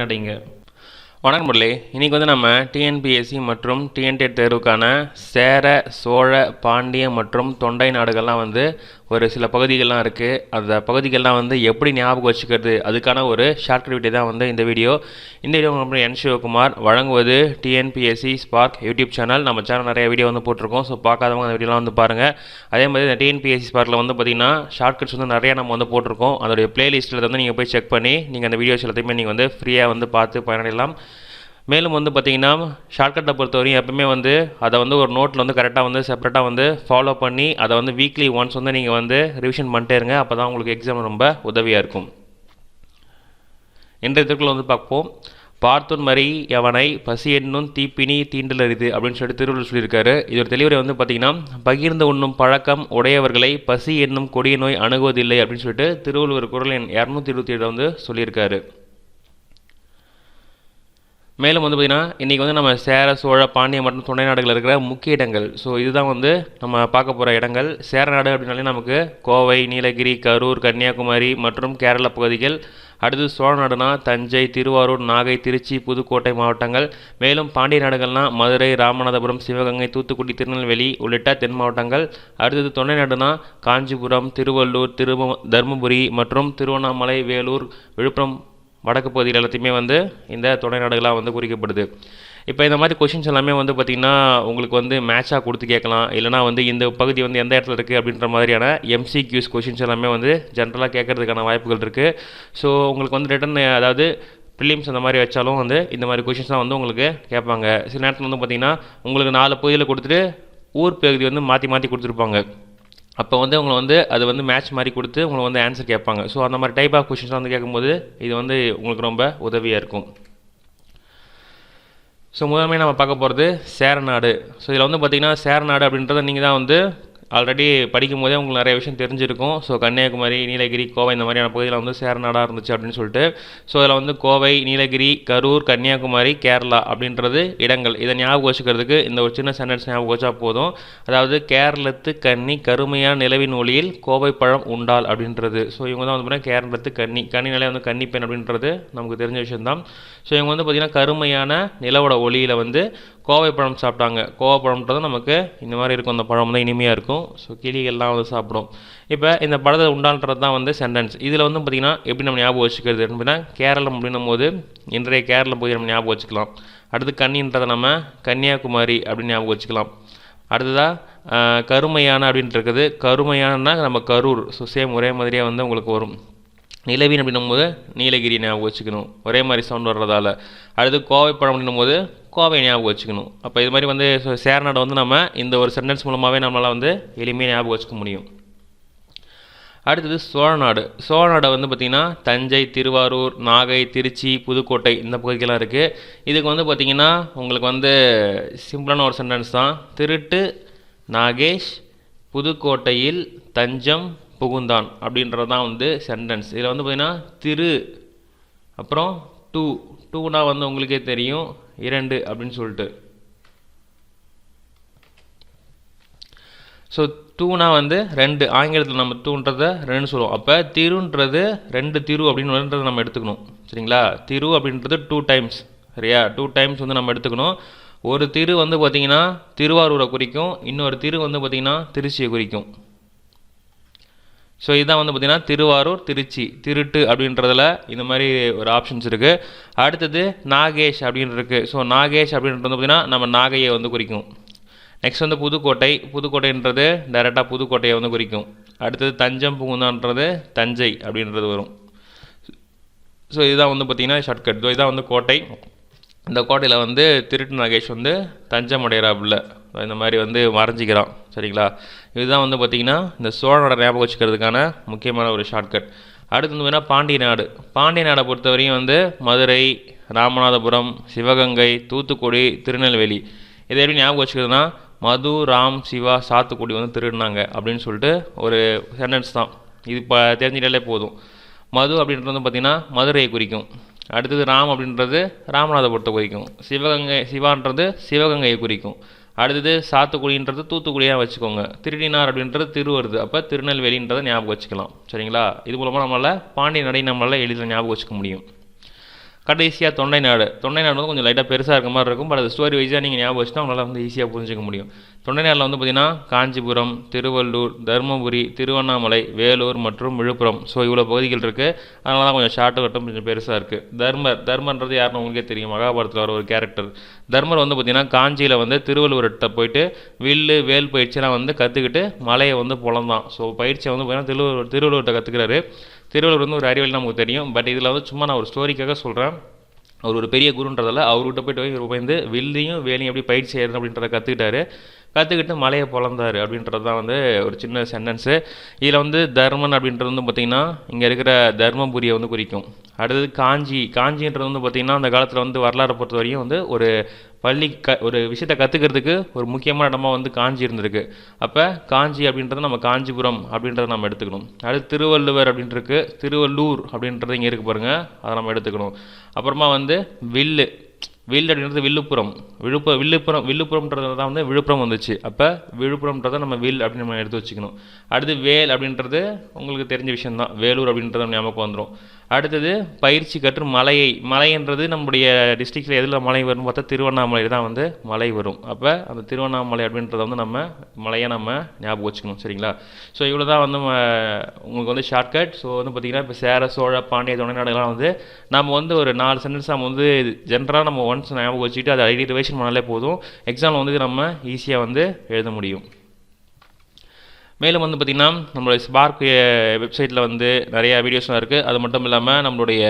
நடிங்க வணக்கம் முரளி. இன்றைக்கி வந்து நம்ம டிஎன்பிஎஸ்சி மற்றும் டிஎன்டெட் தேர்வுக்கான சேர சோழ பாண்டிய மற்றும் தொண்டை நாடுகள்லாம் வந்து ஒரு சில பகுதிகள்லாம் இருக்குது அந்த பகுதிகள்லாம் வந்து எப்படி ஞாபகம் வச்சுக்கிறது? அதுக்கான ஒரு ஷார்ட்கட் வீடியோ தான் வந்து இந்த வீடியோ இந்த வீடியோ என் சிவகுமார் வழங்குவது டிஎன்பிஎஸ்சி ஸ்பார்க் யூடியூப் சேனல் நம்ம சேனல் நிறைய வீடியோ வந்து போட்டிருக்கோம். ஸோ பார்க்காதவங்க அந்த வீடியோலாம் வந்து பாருங்கள் அதே மாதிரி இந்த டிஎன்பிஎஸ்சி ஸ்பார்க்கில் வந்து பார்த்திங்கன்னா ஷார்ட்கட்ஸ் வந்து நிறையா நம்ம வந்து போட்டிருக்கோம். அதோடைய பிளேலிஸ்ட்டில் வந்து நீங்கள் போய் செக் பண்ணி நீங்கள் அந்த வீடியோஸ் எல்லாத்தையுமே நீங்கள் வந்து ஃப்ரீயாக வந்து பார்த்து பயனடையலாம். மேலும் வந்து பார்த்தீங்கன்னா ஷார்ட்கட்டை பொறுத்தவரையும் எப்பவுமே வந்து அதை வந்து ஒரு நோட்டில் வந்து கரெக்டாக வந்து செப்பரேட்டாக வந்து ஃபாலோ பண்ணி அதை வந்து வீக்லி ஒன்ஸ் வந்து நீங்கள் வந்து ரிவிஷன் பண்ணிட்டே இருங்க. அப்போ தான் உங்களுக்கு எக்ஸாம் ரொம்ப உதவியாக இருக்கும். இன்றைய திருக்குறள் வந்து பார்ப்போம். பார்த்துன் மறி எவனை பசி என்னும் தீப்பினி தீண்டல் அரிது அப்படின்னு சொல்லிட்டு திருவள்ளுவர் சொல்லியிருக்காரு. இதோட தெளிவுரை வந்து பார்த்தீங்கன்னா பகிர்ந்து உண்ணும் பழக்கம் உடையவர்களை பசி என்னும் கொடிய நோய் அணுகுவதில்லை அப்படின்னு சொல்லிட்டு திருவள்ளுவர் குரல் எண் இரநூத்தி இருபத்தி ஏழு வந்து சொல்லியிருக்காரு. மேலும் வந்து பார்த்திங்கன்னா இன்றைக்கி வந்து நம்ம சேர சோழ பாண்டிய மற்றும் துணை நாடுகள் இருக்கிற முக்கிய இடங்கள். ஸோ இதுதான் வந்து நம்ம பார்க்க போகிற இடங்கள். சேர நாடு அப்படின்னாலே நமக்கு கோவை நீலகிரி கரூர் கன்னியாகுமரி மற்றும் கேரள பகுதிகள். அடுத்து சோழ நாடுனா தஞ்சை திருவாரூர் நாகை திருச்சி புதுக்கோட்டை மாவட்டங்கள். மேலும் பாண்டிய நாடுகள்னா மதுரை ராமநாதபுரம் சிவகங்கை தூத்துக்குடி திருநெல்வேலி உள்ளிட்ட தென் மாவட்டங்கள். அடுத்தது துணை நாடுனா காஞ்சிபுரம் திருவள்ளூர் திரும தருமபுரி மற்றும் திருவண்ணாமலை வேலூர் விழுப்புரம் வடக்கு பகுதியில் எல்லாத்தையுமே வந்து இந்த துணை நாடுகளாக வந்து குறிக்கப்படுது. இப்போ இந்த மாதிரி கொஷின்ஸ் எல்லாமே வந்து பார்த்திங்கன்னா உங்களுக்கு வந்து மேட்சாக கொடுத்து கேட்கலாம். இல்லைனா வந்து இந்த பகுதி வந்து எந்த இடத்துல இருக்குது அப்படின்ற மாதிரியான எம்சிக்யூஸ் கொஷின்ஸ் எல்லாமே வந்து ஜென்ரலாக கேட்கறதுக்கான வாய்ப்புகள் இருக்குது ஸோ உங்களுக்கு வந்து ரிட்டன் அதாவது ப்ரிலிம்ஸ் அந்த மாதிரி வச்சாலும் வந்து இந்த மாதிரி கொஷின்ஸ்லாம் வந்து உங்களுக்கு கேட்பாங்க. சில நேரத்தில் வந்து பார்த்திங்கன்னா உங்களுக்கு நாலு பகுதியில் கொடுத்துட்டு ஊர் பகுதி வந்து மாற்றி மாற்றி கொடுத்துருப்பாங்க. அப்போ வந்து உங்களை வந்து அது வந்து மேட்ச் மாதிரி கொடுத்து உங்களை வந்து ஆன்சர் கேட்பாங்க. ஸோ அந்த மாதிரி டைப் ஆஃப் கொஷின்ஸ் வந்து கேட்கும்போது இது வந்து உங்களுக்கு ரொம்ப உதவியாக இருக்கும். ஸோ முதன்மையாக நம்ம பார்க்க போகிறது சேரநாடு. ஸோ இதில் வந்து பார்த்திங்கன்னா சேரநாடு அப்படின்றத நீங்கள் தான் வந்து ஆல்ரெடி படிக்கும் போதே உங்களுக்கு நிறைய விஷயம் தெரிஞ்சிருக்கும். ஸோ கன்னியாகுமரி நீலகிரி கோவை இந்த மாதிரியான பகுதியில் வந்து சேரநாடாக இருந்துச்சு அப்படின்னு சொல்லிட்டு. ஸோ இதில் வந்து கோவை நீலகிரி கரூர் கன்னியாகுமரி கேரளா அப்படின்றது இடங்கள். இதை ஞாபகம் வச்சுக்கிறதுக்கு இந்த ஒரு சின்ன சென்டென்ஸ் ஞாபகம் வச்சா போதும். அதாவது கேரளத்து கன்னி கருமையான நிலவின் ஒளியில் கோவை பழம் உண்டால் அப்படின்றது. ஸோ இவங்க தான் வந்து பார்த்தீங்கன்னா கேரளத்து கன்னி. கன்னினாலே வந்து கன்னிப்பெண் அப்படின்றது நமக்கு தெரிஞ்ச விஷயம்தான். ஸோ இவங்க வந்து பார்த்திங்கன்னா கருமையான நிலவோட ஒளியில் வந்து கோவை பழம் சாப்பிட்டாங்க. கோவை பழம்ன்றது நமக்கு இந்த மாதிரி இருக்கும். அந்த பழம் தான் இனிமையாக இருக்கும். ஸோ கிளிகள்லாம் வந்து சாப்பிடும். இப்போ இந்த படத்தை உண்டான்றது தான் வந்து சென்டென்ஸ் இதில் வந்து பார்த்திங்கன்னா எப்படி நம்ம ஞாபகம் வச்சுக்கிறது அப்படின்னா கேரளம் அப்படின்னும் போது இன்றைய கேரளம் போய் நம்ம ஞாபகம் வச்சுக்கலாம். அடுத்து கன்னின்றதை நம்ம கன்னியாகுமரி அப்படின்னு ஞாபகம் வச்சுக்கலாம். அடுத்ததாக கருமையான அப்படின்ட்டு இருக்குது. கருமையானன்னா நம்ம கரூர். ஸோ சேம் ஒரே மாதிரியே வந்து உங்களுக்கு வரும். நிலவின் அப்படின்னும் போது நீலகிரி ஞாபகம் வச்சுக்கணும். ஒரே மாதிரி சவுண்ட் வர்றதால. அடுத்து கோவை பழம் அப்படின்னும் போது கோவை ஞாபகம் வச்சுக்கணும். அப்போ இது மாதிரி வந்து சேரநாடு வந்து நம்ம இந்த ஒரு சென்டென்ஸ் மூலமாகவே நம்மளால் வந்து எளிமையாக ஞாபகம் வச்சுக்க முடியும். அடுத்தது சோழநாடு. சோழநாடு வந்து பார்த்திங்கன்னா தஞ்சை திருவாரூர் நாகை திருச்சி புதுக்கோட்டை இந்த பகுதிக்கெல்லாம் இருக்குது இதுக்கு வந்து பார்த்திங்கன்னா உங்களுக்கு வந்து சிம்பிளான ஒரு சென்டென்ஸ் தான். திருட்டு நாகேஷ் புதுக்கோட்டையில் தஞ்சம் புகுந்தான் அப்படின்றது தான் வந்து சென்டென்ஸ் இதில் வந்து பார்த்திங்கன்னா திரு அப்புறம் டூ. டூனா வந்து உங்களுக்கே தெரியும் இரண்டு அப்படின்னு சொல்லிட்டு. ஸோ டூனா வந்து ரெண்டு. ஆங்கிலத்தில் நம்ம டூன்றதை ரெண்டு சொல்லுவோம். அப்போ திருன்றது ரெண்டு திரு அப்படின்றத நம்ம எடுத்துக்கணும். சரிங்களா? திரு அப்படின்றது டூ டைம்ஸ் சரியா? டூ டைம்ஸ் வந்து நம்ம எடுத்துக்கணும். ஒரு திரு வந்து பார்த்திங்கன்னா திருவாரூரை குறிக்கும். இன்னொரு திரு வந்து பார்த்திங்கன்னா திருச்சியை குறிக்கும். ஸோ இதுதான் வந்து பார்த்திங்கன்னா திருவாரூர் திருச்சி திருட்டு அப்படின்றதில் இந்த மாதிரி ஒரு ஆப்ஷன்ஸ் இருக்குது அடுத்தது நாகேஷ் அப்படின்றது இருக்குது ஸோ நாகேஷ் அப்படின்றது வந்து பார்த்திங்கன்னா நம்ம நாகையை வந்து குறிக்கும். நெக்ஸ்ட் வந்து புதுக்கோட்டை. புதுக்கோட்டைன்றது டைரெக்டாக புதுக்கோட்டையை வந்து குறிக்கும். அடுத்தது தஞ்சம் புகுந்தான்றது தஞ்சை அப்படின்றது வரும். ஸோ இதுதான் வந்து பார்த்திங்கன்னா ஷார்ட்கட் ஸோ இதுதான் வந்து கோட்டை. இந்த கோட்டையில் வந்து திருட்டு நாகேஷ் வந்து தஞ்சம் அடையிறாப்புல. இந்த மாதிரி வந்து மறைஞ்சிக்கிறான் சரிங்களா? இதுதான் வந்து பார்த்திங்கன்னா இந்த சோழனோட ஞாபகம் வச்சுக்கிறதுக்கான முக்கியமான ஒரு ஷார்ட்கட் அடுத்து வந்து வேணால் பாண்டிய நாடு. பாண்டிய நாடை பொறுத்தவரையும் வந்து மதுரை ராமநாதபுரம் சிவகங்கை தூத்துக்குடி திருநெல்வேலி. இதை எப்படி ஞாபகம் வச்சுக்கிறதுனா மது ராம் சிவா சாத்துக்குடி வந்து திருடினாங்க அப்படின்னு சொல்லிட்டு ஒரு சென்டென்ஸ் தான். இது இப்போ தெரிஞ்சிட்டாலே போதும். மது அப்படின்றது வந்து பார்த்திங்கன்னா மதுரையை குறிக்கும். அடுத்தது ராம் அப்படின்றது ராமநாதபுரத்தை குறிக்கும். சிவகங்கை சிவான்றது சிவகங்கையை குறிக்கும். அடுத்தது சாத்துக்குடின்றது தூத்துக்குடியாக வச்சுக்கோங்க. திருடினார் அப்படின்றது திரு வருது அப்போ திருநெல்வேலின்றதை ஞாபகம் வச்சுக்கலாம். சரிங்களா? இது மூலமாக நம்மளால் பாண்டிய நடை நம்மளால் எளிதில் ஞாபகம் வச்சுக்க முடியும். கடைசியாக தொண்டை நாடு. தொண்டை நாடு வந்து கொஞ்சம் லைட்டாக பெருசாக இருக்க மாதிரி இருக்கும். பட் அது ஸ்டோரி வைஸாக நீங்கள் ஞாபகம் வச்சுனா உங்களால் வந்து ஈஸியாக புரிஞ்சிக்க முடியும். தொண்டை நாடில் வந்து பார்த்திங்கன்னா காஞ்சிபுரம் திருவள்ளூர் தருமபுரி திருவண்ணாமலை வேலூர் மற்றும் விழுப்புரம். ஸோ இவ்வளோ பகுதிகள் இருக்குது அதனால தான் கொஞ்சம் ஷார்ட்டு கட்டும் கொஞ்சம் பெருசாக இருக்குது தர்மர் தர்மன்றது யாருன்னு உங்களுக்கே தெரியும். மகாபாரத்தில் வர ஒரு கேரக்டர் தர்மர் வந்து பார்த்திங்கன்னா காஞ்சியில் வந்து திருவள்ளுவர்கிட்ட போயிட்டு வில்லு வேல் பயிற்சியெல்லாம் வந்து கற்றுக்கிட்டு மலையை வந்து புலந்தான். ஸோ பயிற்சியை வந்து பார்த்திங்கன்னா திருவள்ளுவர் திருவள்ளுவர்கிட்ட கற்றுக்கிறாரு திருவள்ளுவர் வந்து ஒரு அறிவியல் நமக்கு தெரியும். பட் இதில் வந்து சும்மா நான் ஒரு ஸ்டோரிக்காக சொல்கிறேன் அவர் ஒரு பெரிய குருன்றதால அவர்கிட்ட போயிட்டு போய் இவர் வந்து வில்லையும் வேலையும் எப்படி பயிற்சி செய்யறது அப்படின்றத கற்றுக்கிட்டாரு கற்றுக்கிட்டு மலையை பிறந்தார் அப்படின்றது தான் வந்து ஒரு சின்ன சென்டென்ஸு இதில் வந்து தர்மன் அப்படின்றது வந்து பார்த்திங்கன்னா இங்கே இருக்கிற தர்மபுரியை வந்து குறிக்கும். அடுத்தது காஞ்சி காஞ்சின்றது வந்து பார்த்திங்கன்னா அந்த காலத்தில் வந்து வரலாறை பொறுத்த வரையும் வந்து ஒரு பள்ளி க ஒரு விஷயத்தை கற்றுக்கிறதுக்கு ஒரு முக்கியமான இடமா வந்து காஞ்சி இருந்திருக்கு. அப்போ காஞ்சி அப்படின்றத நம்ம காஞ்சிபுரம் அப்படின்றத நம்ம எடுத்துக்கணும். அடுத்து திருவள்ளுவர் அப்படின்ட்டுருக்கு திருவள்ளூர் அப்படின்றது இங்கே இருக்கு பாருங்கள் அதை நம்ம எடுத்துக்கணும். அப்புறமா வந்து வில்லு வில் அப்படின்றது விழுப்புரம் விழுப்புரம் விழுப்புரம் விழுப்புரம்ன்றது தான் வந்து விழுப்புரம் வந்துச்சு. அப்போ விழுப்புரம்ன்றதை நம்ம வில் அப்படின்னு நம்ம எடுத்து வச்சுக்கணும். அடுத்து வேல் அப்படின்றது உங்களுக்கு தெரிஞ்ச விஷயம்தான். வேலூர் அப்படின்றது ஞாபகம் வந்துடும் அடுத்தது பயிற்சி கற்று மலையை மலைன்றது நம்முடைய டிஸ்ட்ரிக்டில் எதில் மலை வரும்னு பார்த்தா திருவண்ணாமலை தான் வந்து மலை வரும். அப்போ அந்த திருவண்ணாமலை அப்படின்றத வந்து நம்ம மலையை நம்ம ஞாபகம் வச்சுக்கணும் சரிங்களா? ஸோ இவ்வளோ தான் வந்து உங்களுக்கு வந்து ஷார்ட்கட் ஸோ வந்து பார்த்திங்கன்னா இப்போ சேர சோழ பாண்டிய தொடைநாடுகள்லாம் வந்து நம்ம வந்து ஒரு நாலு சென்டென்ஸ் நம்ம வந்து ஜென்ரலாக நம்ம ஒன்ஸ் ஞாபகம் வச்சுட்டு அதை ஐடி ரிவைஷன் பண்ணாலே போதும். எக்ஸாமில் வந்து நம்ம ஈஸியாக வந்து எழுத முடியும். மேலும் வந்து பார்த்திங்கன்னா நம்மளுடைய ஸ்பார்க் வெப்சைட்டில் வந்து நிறையா வீடியோஸ்லாம் இருக்குது அது மட்டும் இல்லாமல் நம்மளுடைய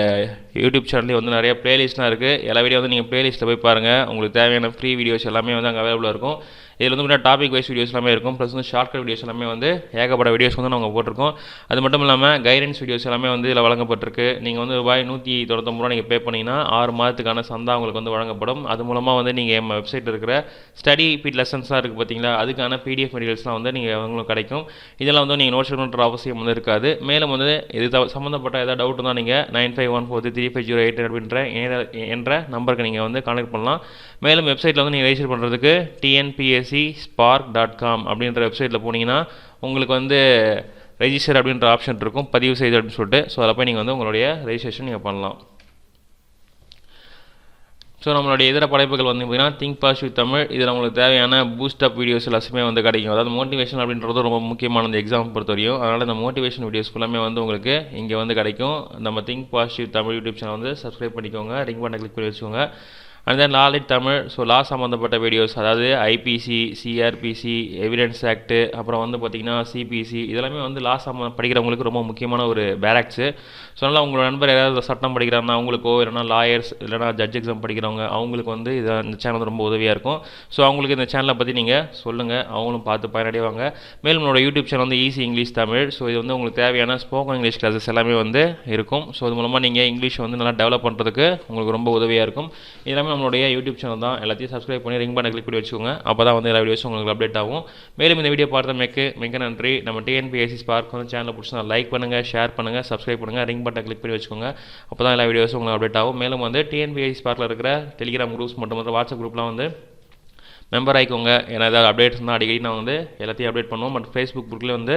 யூடியூப் சேனல்லேயும் வந்து நிறைய ப்ளேலிஸ்ட்லாம் இருக்குது எல்லா வீடியோ வந்து நீங்கள் ப்ளேலிஸ்ட்டில் போய் பாருங்கள் உங்களுக்கு தேவையான ஃப்ரீ வீடியோஸ் எல்லாமே வந்து அங்கே அவைலபிளாக இருக்கும். இதில் வந்து முன்னாடி டாபிக் வைஸ் வீடியோஸ் எல்லாமே இருக்கும். ப்ளஸ் வந்து ஷார்ட்கட் வீடியோஸ் எல்லாமே வந்து ஏகப்பட்ட வீடியோஸ் வந்து நாங்கள் போட்டிருக்கோம். அது மட்டும் இல்லாமல் கைடன்ஸ் வீடியோஸ் எல்லாமே வந்து இதில் வழங்கப்பட்டிருக்கு. நீங்கள் வந்து ரூபாய் நூற்றி தொண்ணூத்தொம்பது ரூபா நீங்கள் பே பண்ணிங்கன்னா ஆறு மாதத்துக்கான சந்தா உங்களுக்கு வந்து வழங்கப்படும். அது மூலமாக வந்து நீங்கள் என் வெப்சைட்டில் இருக்கிற ஸ்டடி பீட் லெசன்ஸ்லாம் இருக்குது பார்த்தீங்களா அதுக்கான பிடிஎஃப் மெட்டீரியல்ஸ்லாம் வந்து நீங்கள் உங்களுக்கு கிடைக்கும். இதெல்லாம் வந்து நீங்கள் நோட்ஸ் எடுக்கணுன்ற அவசியம் வந்து இருக்காது. மேலும் வந்து இது த- சம்மந்தப்பட்ட ஏதாவது டவுட் இருந்தால் நீங்கள் nine five one four three five zero eight அப்படின்ற என்ற நம்பருக்கு நீங்கள் வந்து கான்டாக்ட் பண்ணலாம். மேலும் வெப்சைட்டில் வந்து நீங்கள் ரெஜிஸ்டர் பண்ணுறதுக்கு TNPS TNPSC spark dot com அப்படின்ற வெப்சைட்டில் போனீங்கன்னா உங்களுக்கு வந்து ரெஜிஸ்டர் அப்படின்ற ஆப்ஷன் இருக்கும். பதிவு செய்து அப்படின்னு சொல்லிட்டு. ஸோ அதில் போய் நீங்கள் வந்து உங்களுடைய ரெஜிஸ்ட்ரேஷன் நீங்கள் பண்ணலாம். ஸோ நம்மளுடைய இதர படைப்புகள் வந்து பார்த்தீங்கன்னா திங்க் பாசிட்டிவ் தமிழ் இதில் உங்களுக்கு தேவையான பூஸ்ட் அப் வீடியோஸ் எல்லாமே வந்து கிடைக்கும். அதாவது மோட்டிவேஷன் அப்படின்றது ரொம்ப முக்கியமானது எக்ஸாம் பொறுத்தவரையும். அதனால் இந்த மோட்டிவேஷன் வீடியோஸ் ஃபுல்லாமே வந்து உங்களுக்கு இங்கே வந்து கிடைக்கும். நம்ம think positive Tamil YouTube channel வந்து சப்ஸ்கிரைப் பண்ணிக்கோங்க. ரிங் பண்ண கிளிக் பண்ணி வச்சுக்கோங்க. அண்ட் தென் லாலிட் தமிழ் ஸோ லா சம்மந்தப்பட்ட வீடியோஸ் அதாவது ஐபிசி சிஆர்பிசி எவிடன்ஸ் ஆக்ட்டு அப்புறம் வந்து பார்த்திங்கன்னா சிபிசி இதெல்லாமே வந்து லா சம்ம படிக்கிறவங்களுக்கு ரொம்ப முக்கியமான ஒரு பேராக்ஸு ஸோ அதனால் உங்களோட நண்பர் யாராவது சட்டம் படிக்கிறாங்கன்னா அவங்களுக்கோ இல்லைனா லாயர்ஸ் இல்லைனா ஜட்ஜ் எக்ஸாம் படிக்கிறவங்க அவங்களுக்கு வந்து இது இந்த சேனல் வந்து ரொம்ப உதவியாக இருக்கும். ஸோ அவங்களுக்கு இந்த சேனலை பற்றி நீங்கள் சொல்லுங்கள் அவங்களும் பார்த்து பயனடைவாங்க. மேலும் நம்மளோட யூடியூப் சேனல் வந்து ஈஸி இங்கிலீஷ் தமிழ் ஸோ இது வந்து உங்களுக்கு தேவையான ஸ்போக்கன் இங்கிலீஷ் கிளாஸஸ் எல்லாமே வந்து இருக்கும். ஸோ அது மூலமாக நீங்கள் இங்கிலீஷ் வந்து நல்லா டெவலப் பண்ணுறதுக்கு உங்களுக்கு ரொம்ப உதவியாக இருக்கும். இதெல்லாமே நம்மளுடைய யூடியூப் சேனல் தான். எல்லாத்தையும் சப்ஸ்கிரைப் பண்ணி ரிங் பண்ண கிளிக் பண்ணி வச்சுக்கோங்க. அப்போ தான் வந்து எல்லா வீடியோஸும் உங்களுக்கு அப்டேட் ஆகும். மேலும் இந்த வீடியோ பார்த்த மிக நன்றி. நம்ம டிஎன்பிஎஸ்சி ஸ்பார்க் வந்து சேனலை பிடிச்சா லைக் பண்ணுங்கள் ஷேர் பண்ணுங்கள் சப்ஸ்கிரைப் பண்ணுங்கள் ரிங் பட்டன் கிளிக் பண்ணி வச்சுக்கோங்க. அப்போ தான் எல்லா வீடியோஸும் உங்களுக்கு அப்டேட் ஆகும். மேலும் வந்து டிஎன்பிஎஸ்சி ஸ்பார்க்கில் இருக்கிற டெலிகிராம் குரூப்ஸ் மட்டும் மட்டும் வாட்ஸ்அப் குரூப்லாம் வந்து மெம்பர் ஆகிக்கோங்க ஏன்னா ஏதாவது அப்டேட்ஸ் இருந்தால் அடிக்கடி நான் வந்து எல்லாத்தையும் அப்டேட் பண்ணுவோம். பட் ஃபேஸ்புக் குரூப்லேயே வந்து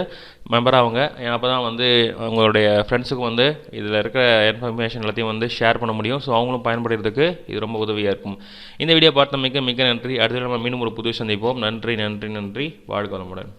மெம்பர் ஆகுங்க ஏன்னா அப்போ தான் வந்து உங்களுடைய ஃப்ரெண்ட்ஸுக்கும் வந்து இதில் இருக்கிற இன்ஃபர்மேஷன் எல்லாத்தையும் வந்து ஷேர் பண்ண முடியும். ஸோ அவங்களும் பயன்படுறதுக்கு இது ரொம்ப உதவியாக இருக்கும். இந்த வீடியோ பார்த்தமைக்கு மிக்க நன்றி. அடுத்த நம்ம மீண்டும் ஒரு புது சந்திப்போம். நன்றி நன்றி நன்றி. வாழ்க வளமுடன்.